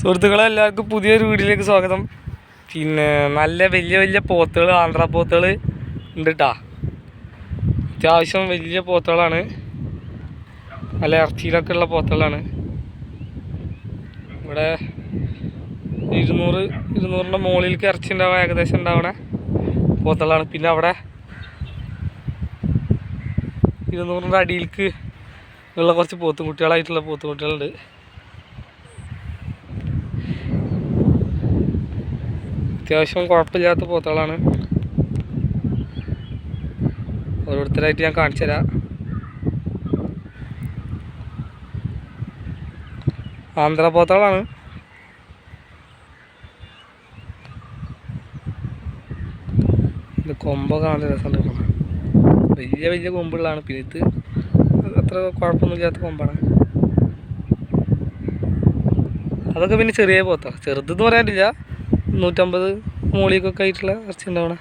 സുഹൃത്തുക്കളെ എല്ലാവർക്കും പുതിയൊരു വീഡിയോയിലേക്ക് സ്വാഗതം. പിന്നെ നല്ല വലിയ വലിയ പോത്തുകൾ ആന്ധ്ര പോത്തുകൾ ഉണ്ട് കേട്ടാ അത്യാവശ്യം വലിയ പോത്തുകളാണ്. നല്ല ഇറച്ചിയിലൊക്കെ ഉള്ള പോത്തുകളാണ്. ഇവിടെ ഇരുന്നൂറ് ഇരുന്നൂറിന്റെ മുകളിലേക്ക് ഇറച്ചി ഉണ്ടാവുക ഏകദേശം ഉണ്ടാവണേ പോത്തുകളാണ്. പിന്നെ അവിടെ ഇരുന്നൂറിന്റെ അടിയിലേക്ക് ഉള്ള കുറച്ച് പോത്തും കുട്ടികളായിട്ടുള്ള പോത്തും അത്യാവശ്യം കുഴപ്പമില്ലാത്ത പോത്തുകളാണ്. ഓരോരുത്തരായിട്ട് ഞാൻ കാണിച്ചു തരാം. ആന്ധ്ര പോത്തുകളാണ്. ഇത് കൊമ്പൊക്കെ നല്ല രസമുണ്ട്. വലിയ വലിയ കൊമ്പുകളാണ് പിന്നെ ഇത് അത്ര കുഴപ്പമൊന്നുമില്ലാത്ത കൊമ്പാണ്. അതൊക്കെ പിന്നെ ചെറിയ പോത്ത. ചെറുതെന്ന് പറയാനില്ല. നൂറ്റമ്പത് മൂളിയൊക്കെ ആയിട്ടുള്ള ഇറച്ചി ഉണ്ടാവണ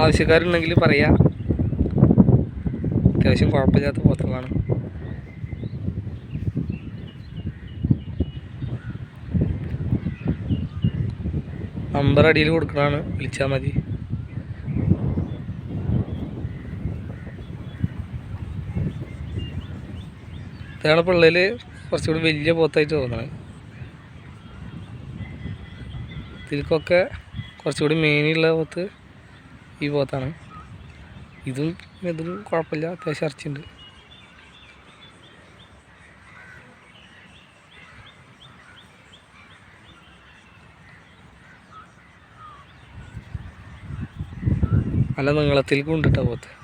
ആവശ്യക്കാരുണ്ടെങ്കിൽ പറയാം. അത്യാവശ്യം കുഴപ്പമില്ലാത്ത പോത്തുകളാണ്. നമ്പർ അടിയിൽ കൊടുക്കണതാണ്. വിളിച്ചാൽ മതി. ഇതാണ് പിള്ളേർ കുറച്ചുകൂടി വലിയ പോത്തായിട്ട് തോന്നുന്നത് ഇതിൽക്കൊക്കെ കുറച്ചുകൂടി മെയിനുള്ള പോത്ത് ഈ പോത്താണ്. ഇതും ഇതും കുഴപ്പമില്ല അത്യാവശ്യം ഇറച്ചിയുണ്ട്. നല്ല നീളത്തിലേക്ക് കൊണ്ടിട്ട പോത്ത്.